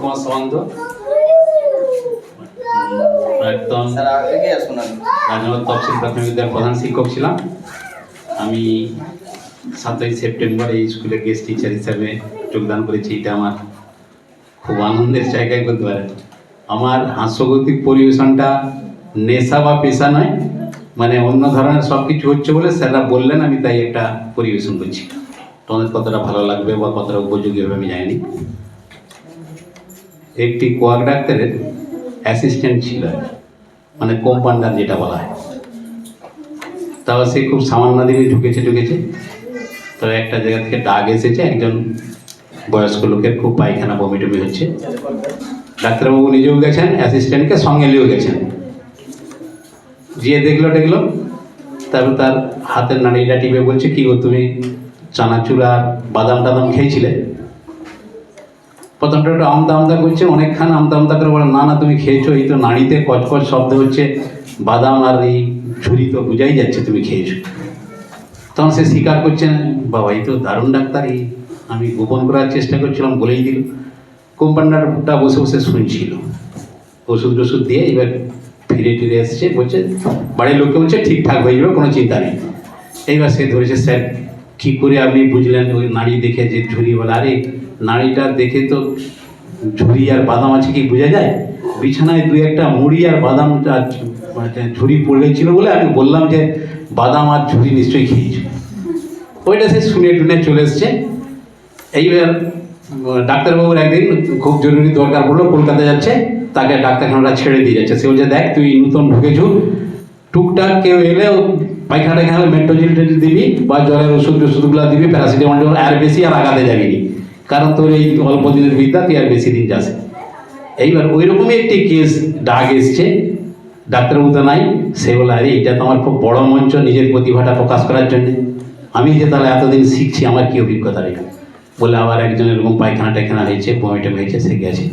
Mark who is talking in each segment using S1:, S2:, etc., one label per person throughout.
S1: কুমার সামন্ত? রাজনগর তফসিল প্রাথমিক বিদ্যালয়ের প্রধান শিক্ষক ছিলাম। আমি সাতই সেপ্টেম্বর এই স্কুলে গেস্ট টিচার হিসাবে যোগদান করেছি। এটা আমার খুব আনন্দের জায়গায় বলতে পারেন। আমার হাস্যগতিক পরিবেশনটা নেশা বা পেশা নয় মানে অন্য ধরনের সব কিছু হচ্ছে বলে স্যাররা বললেন আমি তাই একটা পরিবেশন করছি। তোমাদের কতটা ভালো লাগবে বা কতটা উপযোগী হবে আমি জানি একটি কোয়াক ডাক্তারের অ্যাসিস্ট্যান্ট ছিল। মানে কম্পাউন্ডার যেটা বলা হয়। তাও সে খুব সামান্য দিনে ঢুকেছে ঢুকেছে। তো একটা জায়গা থেকে ডাক এসেছে, একজন বয়স্ক লোকের খুব পায়খানা বমি টমি হচ্ছে। ডাক্তারবাবু নিজেও গেছেন অ্যাসিস্ট্যান্টকে সঙ্গে নিয়েও গেছেন। গিয়ে দেখল দেখল, তারপর তার হাতের নাড়িটা টিপে বলছে, কি গো তুমি চানাচুর আর বাদাম টাদাম খেয়েছিলে? প্রথমটা একটু আমদা আমদা করছে অনেকক্ষণ আমদা আমদা করে বলে, না না, তুমি খেয়েছো। এই তো নাড়িতে কচকচ শব্দ হচ্ছে, বাদাম আর এই ঝুরি তো বোঝাই যাচ্ছে তুমি খেয়েছো। তখন সে স্বীকার করছে, বাবা, এই তো দারুণ ডাক্তার এই। আমি গোপন করার চেষ্টা করছিলাম, বলেই দিল। কোম্পান্ডারটা বসে বসে শুনছিল। ওষুধ টষুধ দিয়ে এবার ফিরে টিরে এসছে, বলছে, বাড়ির লোককে বলছে, ঠিকঠাক হয়ে যাবে, কোনো চিন্তা নেই। এইবার সে ধরেছে, স্যার কী করে আপনি বুঝলেন ওই নাড়ি দেখে যে ঝুরি বলে আরে, নাড়িটা দেখে তো ঝুরি আর বাদাম আছে কি বোঝা যায়? বিছানায় দুই একটা মুড়ি আর বাদাম আর মানে ঝুরি পড়েছিল বলে আমি বললাম যে বাদাম আর ঝুরি নিশ্চয়ই খেয়েছো ওইটা সে শুনে টুনে চলে এসছে। এইবার ডাক্তারবাবুর একদিন খুব জরুরি দরকার পড়ল, কলকাতা যাচ্ছে, তাকে ডাক্তারখানাটা ছেড়ে দিয়ে যাচ্ছে। সে বলছে, দেখ, তুই নতুন ঢুকেছু। টুকটাক কেউ এলে পায়খানা হলে মেন্টোজিল দিবি বা জ্বরের ওষুধ ওষুধগুলো দিবি প্যারাসিটামল টমল, আর বেশি আর আগাতে যাবি। কারণ তোর এই অল্প দিনের বিদ্যা তুই আর বেশি দিন যাস। এইবার ওই রকমই একটি কেস ডাক এসছে ডাক্তারবাবু তো নাই সে বলে আরে এটা তো আমার খুব বড় মঞ্চ নিজের প্রতিভাটা প্রকাশ করার জন্যে। আমি যে তাহলে এতদিন শিখছি আমার কি অভিজ্ঞতা রেখে বলে আবার একজন এরকম পায়খানা টায়খানা হয়েছে বমিটা হয়েছে সে গেছে।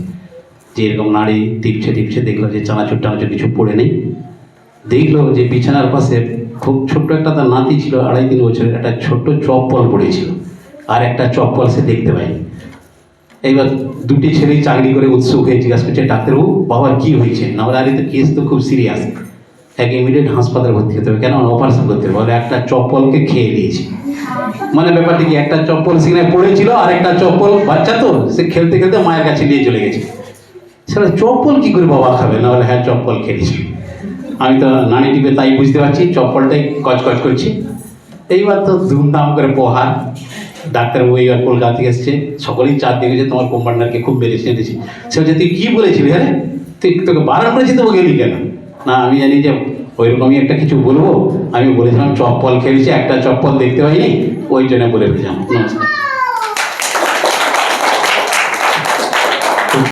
S1: যে এরকম নাড়ি টিপছে টিপছে দেখল যে চানাচুর টানাচুর কিছু পড়ে নেই। দেখল যে বিছানার পাশে খুব ছোট্ট একটা তার নাতি ছিল, আড়াই তিন বছরের, একটা ছোট্ট চপ্পল পড়েছিল। আর একটা চপ্পল সে দেখতে পায়নি। এইবার দুটি ছেলে চাকরি করে উৎসুক হয়ে জিজ্ঞাসা করছে, ডাক্তারবাবু বাবার কি হয়েছে? না বলে, আরে, তো কেস তো খুব সিরিয়াস এক ইমিডিয়েট হাসপাতালে ভর্তি হতে হবে। কেন? অপারেশন করতে হবে। বলে, একটা চপ্পলকে খেয়ে নিয়েছে মানে ব্যাপারটা কি, একটা চপ্পল সেখানে পড়েছিল, আর একটা চপ্পল বাচ্চা তো, সে খেলতে খেলতে মায়ের কাছে নিয়ে চলে গেছে। সেটা, চপ্পল কি করে বাবা খাবে? না বলে হ্যাঁ চপ্পল খেয়েছি আমি তো নানি টিপে তাই বুঝতে পারছি, চপ্পলটাই কচকচ করছি। এইবার তো ধুমধাম করে পোহার। ডাক্তারবাবু এইবার কলকাতা থেকে এসছে। সকলেই চাপ দেখেছে, তোমার কম্পাউন্ডারকে খুব মেরেছে এনেছি সে বলছে, তুই কী বলেছিলি হ্যাঁ তুই তোকে বারণ করেছি তো গেলি কেন? না, আমি জানি যে ওইরকমই একটা কিছু বলব। আমি বলেছিলাম চপ্পল খেয়েছি, একটা চপ্পল দেখতে পাইনি, ওই জন্য বলে ফেলেছিলাম নমস্কার।